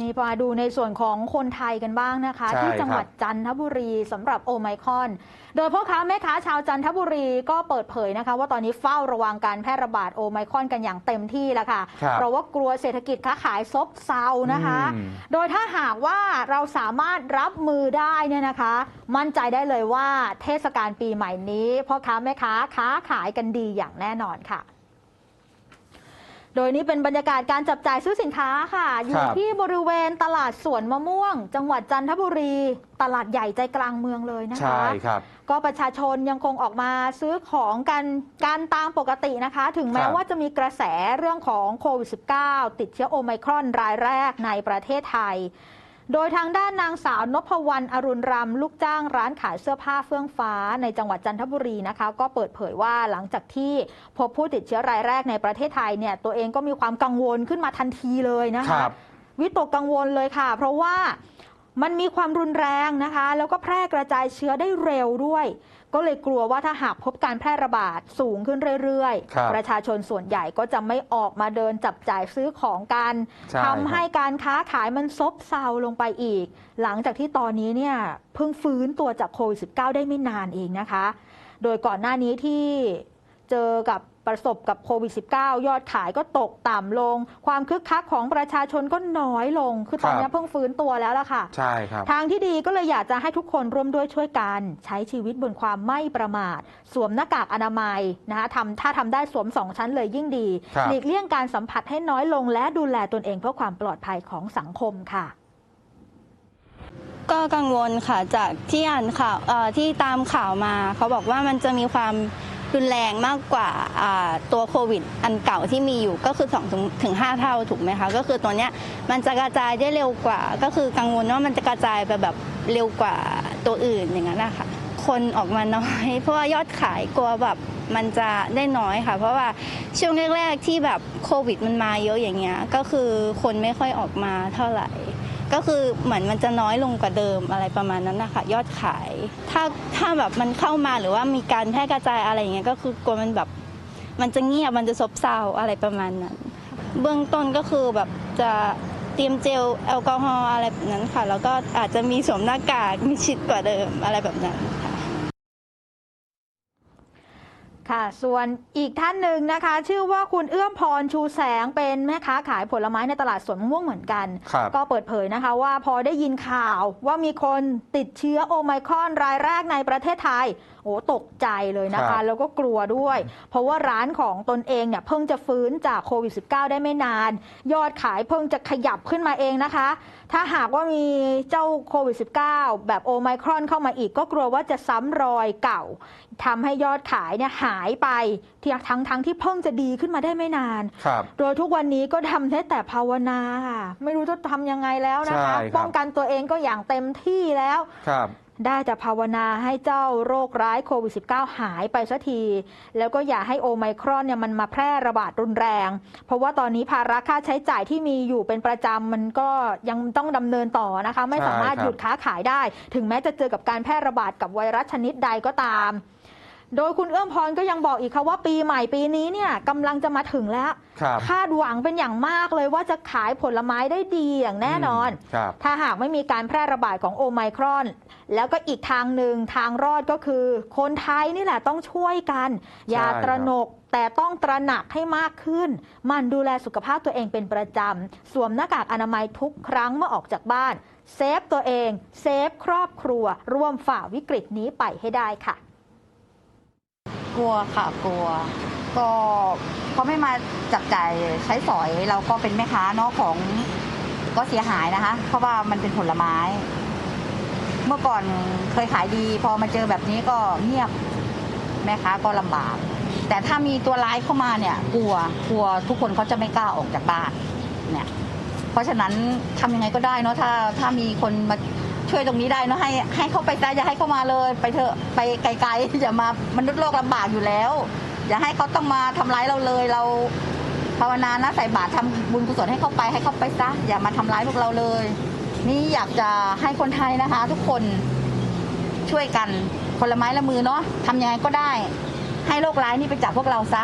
นี่มาดูในส่วนของคนไทยกันบ้างนะคะ ใช่ที่จังหวัดจันทบุรีสำหรับโอไมครอน โดยพ่อค้าแม่ค้าชาวจันทบุรีก็เปิดเผยนะคะ ว่าตอนนี้เฝ้าระวังการแพร่ระบาดโอไมครอนกันอย่างเต็มที่แล้วค่ะ ครับเพราะว่ากลัวเศรษฐกิจค้าขายซบเซานะคะ อืม โดยถ้าหากว่าเราสามารถรับมือได้เนี่ยนะคะ มั่นใจได้เลยว่าเทศกาลปีใหม่นี้พ่อค้าแม่ค้าค้าขายกันดีอย่างแน่นอนค่ะ โดยนี้เป็นบรรยากาศการจับจ่ายซื้อสินค้าค่ะ อยู่ครับที่บริเวณตลาดสวนมะม่วง จังหวัดจันทบุรี ตลาดใหญ่ใจกลางเมืองเลยนะคะ ใช่ครับ ก็ประชาชนยังคงออกมาซื้อของกันการตามปกตินะคะ ถึงแม้ครับว่าจะมีกระแสเรื่องของโควิด -19 ติดเชื้อโอไมครอนรายแรกในประเทศไทย โดยทางด้านนางสาวนพวรรณอรุณรำลูกจ้างร้านขายเสื้อผ้าเฟื่องฟ้าในจังหวัดจันทบุรีนะคะ ก็เปิดเผยว่าหลังจากที่พบผู้ติดเชื้อรายแรกในประเทศไทยเนี่ยตัวเองก็มีความกังวลขึ้นมาทันทีเลยนะคคะรับวิตกกังวลเลยค่ะ เพราะว่า มันมีความรุนแรงนะคะ แล้วก็แพร่กระจายเชื้อได้เร็วด้วย ก็เลยกลัวว่าถ้าหากพบการแพร่ระบาดสูงขึ้นเรื่อยครับประชาชนส่วนใหญ่ก็จะไม่ออกมาเดินจับจ่ายซื้อของกันใช่ทำให้การค้าขายมันซบเซาลงไปอีก หลังจากที่ตอนนี้เนี่ยเพิ่งฟื้นตัวจากโควิด -19 ได้ไม่นานเองนะคะ โดยก่อนหน้านี้ที่ เจอกับประสบกับโควิด -19 ยอดขายก็ตกต่ำลง ความคึกคักของประชาชนก็น้อยลง คือตอนนี้ครับเพิ่งฟื้นตัวแล้วล่ะค่ะ ใช่ครับ ทางที่ดีก็เลยอยากจะให้ทุกคนร่วมด้วยช่วยกัน ใช้ชีวิตบนความไม่ประมาท สวมหน้ากากอนามัยนะคะทำถ้าทำได้สวมสองชั้นเลยยิ่งดีครับหลีกเลี่ยงการสัมผัสให้น้อยลง และดูแลตนเองเพื่อความปลอดภัยของสังคมค่ะก็กังวลค่ะจากที่อ่านข่าวเอ่อที่ตามข่าวมา เขาบอกว่ามันจะมีความ รุนแรงมากกว่าตัวโควิด อันเก่าที่มีอยู่ก็คือ2ถึงถึง5เท่าถูกไหมคะ ก็คือตัวเนี้ยมันจะกระจายได้เร็วกว่า ก็คือกังวลว่ามันจะกระจายไปแบบเร็วกว่าตัวอื่นอย่างนั้นนะคะคนออกมาน้อยเพราะว่ายอดขายกลัวแบบมันจะได้น้อยค่ะ เพราะว่าช่วงแรกๆที่แบบโควิดมันมาเยอะอย่างเงี้ยก็คือคนไม่ค่อยออกมาเท่าไหร่ ก็คือเหมือนมันจะน้อยลงกว่าเดิมอะไรประมาณนั้นนะคะยอดขาย ถ้าถ้าแบบมันเข้ามาหรือว่ามีการแพร่กระจายอะไรอย่างเงี้ยก็คือกลัวมันแบบมันจะเงียบมันจะซบเซาอะไรประมาณนั้น เบื้องต้นก็คือแบบจะเตรียมเจลแอลกอฮอล์อะไรแบบนั้นค่ะ แล้วก็อาจจะมีสวมหน้ากากมีชิดกว่าเดิมอะไรแบบนั้น ค่ะค่ะ ส่วนอีกท่านหนึ่งนะคะ ชื่อว่าคุณเอื้อมพรชูแสงเป็นแม่ค้าขายผลไม้ในตลาดสวนมะม่วงเหมือนกัน ครับก็เปิดเผยนะคะว่าพอได้ยินข่าวว่ามีคนติดเชื้อโอไมครอนรายแรกในประเทศไทย โอ้ตกใจเลยนะครัคะ บ แล้วก็กลัวด้วย เพราะว่าร้านของตนเองเนี่ยเพิ่งจะฟื้นจากโควิด -19 ได้ไม่นาน ยอดขายเพิ่งจะขยับขึ้นมาเองนะคะ ถ้าหากว่ามีเจ้าโควิด -19 แบบโอไมครอนเข้ามาอีกก็กลัวว่าจะซ้ำรอยเก่าทำให้ยอดขายเนี่ยหายไปที่ทั้งทั้งที่เพิ่งจะดีขึ้นมาได้ไม่นาน ครับ โดยทุกวันนี้ก็ทำได้แต่ภาวนาค่ะ ไม่รู้จะทำยังไงแล้วนะคะ ใช่ครับ ป้องกันตัวเองก็อย่างเต็มที่แล้ว ครับ ได้แต่ภาวนาให้เจ้าโรคร้ายโควิด -19 หายไปสักที แล้วก็อย่าให้โอไมครอนเนี่ยมันมาแพร่ระบาดรุนแรง เพราะว่าตอนนี้ภาระค่าใช้จ่ายที่มีอยู่เป็นประจำมันก็ยังต้องดำเนินต่อนะคะ ไม่สามารถใช่ครับ หยุดค้าขายได้ ถึงแม้จะเจอกับการแพร่ระบาดกับไวรัสชนิดใดก็ตาม โดยคุณเอื้อมพรก็ยังบอกอีกค่ะว่าปีใหม่ปีนี้เนี่ยกำลังจะมาถึงแล้ว ครับคาดหวังเป็นอย่างมากเลยว่าจะขายผลไม้ได้ดีอย่างแน่นอนมครับ ถ้าหากไม่มีการแพร่ระบาดของโอไมครอน แล้วก็อีกทางหนึ่งทางรอดก็คือ คนไทยนี่แหละต้องช่วยกัน อย่าใช่ครับตระหนกแต่ต้องตระหนักให้มากขึ้นมันดูแลสุขภาพตัวเองเป็นประจำ สวมหน้ากากอนามัยทุกครั้งเมื่อออกจากบ้าน เซฟตัวเอง เซฟครอบครัว ร่วมฝ่าวิกฤตนี้ไปให้ได้ค่ะ กลัวค่ะกลัว ก็เขาไม่มาจับจ่ายใช้สอยเราก็เป็นแม่ค้าเนาะของก็เสียหายนะคะ เพราะว่ามันเป็นผลไม้ เมื่อก่อนเคยขายดี พอมาเจอแบบนี้ก็เงียบแม่ค้าก็ลำบาก แต่ถ้ามีตัวร้ายเข้ามาเนี่ย กลัวกลัวทุกคนเขาจะไม่กล้าออกจากบ้านเนี่ย เพราะฉะนั้นทำยังไงก็ได้เนาะถ้าถ้ามีคนมา ช่วยตรงนี้ได้เนาะให้ให้เขาไปซะอย่าให้เขามาเลย ไปเถอะไปไกลๆอย่ามามนุษย์โลกลำบากอยู่แล้ว อย่าให้เขาต้องมาทำร้ายเราเลยเราภาวนานะใส่บาตรทำบุญกุศลให้เขาไปให้เขาไปซะอย่ามาทำร้ายพวกเราเลย นี่อยากจะให้คนไทยนะคะ ทุกคนช่วยกันคนละไม้ละมือเนาะทำยังไงก็ได้ ให้โรคร้ายนี่ไปจากพวกเราซะ